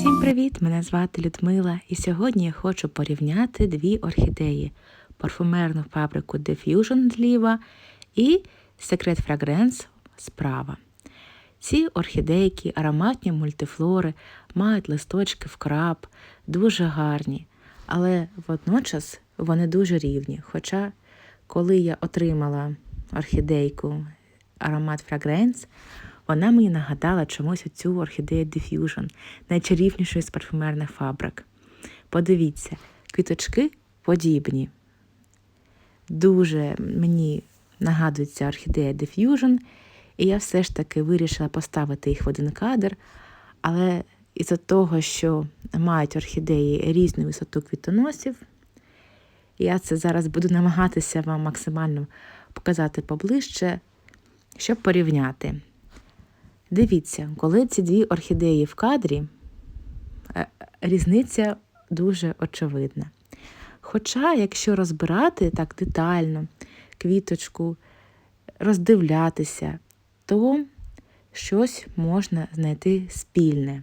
Всім привіт! Мене звати Людмила, і сьогодні я хочу порівняти дві орхідеї: парфумерну фабрику Diffusion зліва і Secret Fragrance справа. Ці орхідейки, ароматні мультифлори, мають листочки в краб, дуже гарні, але водночас вони дуже рівні. Хоча, коли я отримала орхідейку аромат Fragrance, вона мені нагадала чомусь оцю орхідею Diffusion, найчарівнішої з парфюмерних фабрик. Подивіться, квіточки подібні. Дуже мені нагадується орхідея Diffusion, і я все ж таки вирішила поставити їх в один кадр, але із-за того, що мають орхідеї різну висоту квітоносів, я це зараз буду намагатися вам максимально показати поближче, щоб порівняти. Дивіться, коли ці дві орхідеї в кадрі, е, різниця дуже очевидна. Хоча, якщо розбирати так детально квіточку, роздивлятися, то щось можна знайти спільне.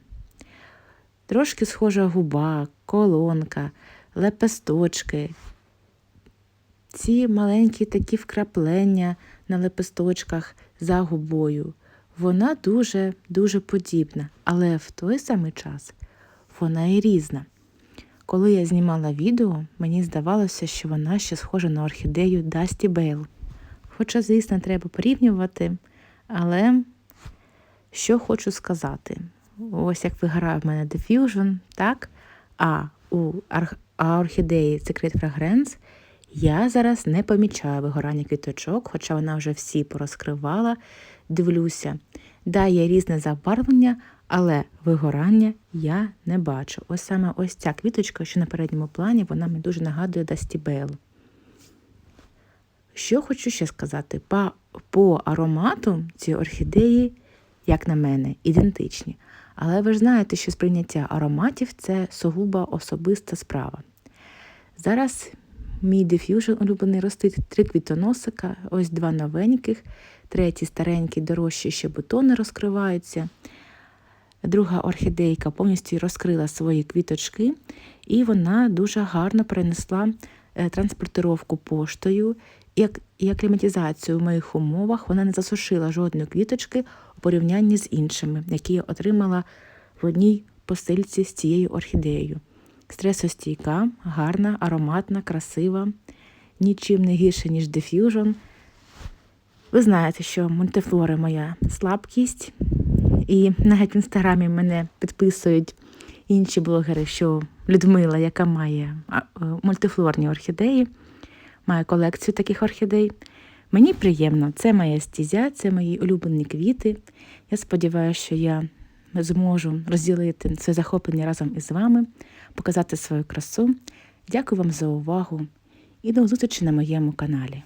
Трошки схожа губа, колонка, лепесточки. Ці маленькі такі вкраплення на лепесточках за губою. Вона дуже-дуже подібна, але в той самий час вона і різна. Коли я знімала відео, мені здавалося, що вона ще схожа на орхідею Дасті Бейл. Хоча, звісно, треба порівнювати, але що хочу сказати? Ось як виграє в мене Diffusion, так? А у орхідеї Secret Fragrance я зараз не помічаю вигорання квіточок, хоча вона вже всі порозкривала. Дивлюся, да, є різне забарвлення, але вигорання я не бачу. Ось саме ось ця квіточка, що на передньому плані, вона мені дуже нагадує Дастібейл. Що хочу ще сказати, по, по аромату ці орхідеї, як на мене, ідентичні. Але ви ж знаєте, що сприйняття ароматів це сугубо особиста справа. Зараз мій диф'южн улюблений ростить три квітоносика, ось два новеньких, третій старенький, дорожчий, ще бутони розкриваються. Друга орхідейка повністю розкрила свої квіточки, і вона дуже гарно перенесла е, транспортировку поштою і акліматизацію в моїх умовах. Вона не засушила жодної квіточки у порівнянні з іншими, які я отримала в одній посильці з цією орхідеєю. Стресостійка, гарна, ароматна, красива, нічим не гірше, ніж Diffusion. Ви знаєте, що мультифлори моя слабкість, і навіть в інстаграмі мене підписують інші блогери, що Людмила, яка має е, мультифлорні орхідеї, має колекцію таких орхідей. Мені приємно, це моя стізя, це мої улюблені квіти. Я сподіваюся, що я зможу розділити це захоплення разом із вами, показати свою красу. Дякую вам за увагу і до зустрічі на моєму каналі.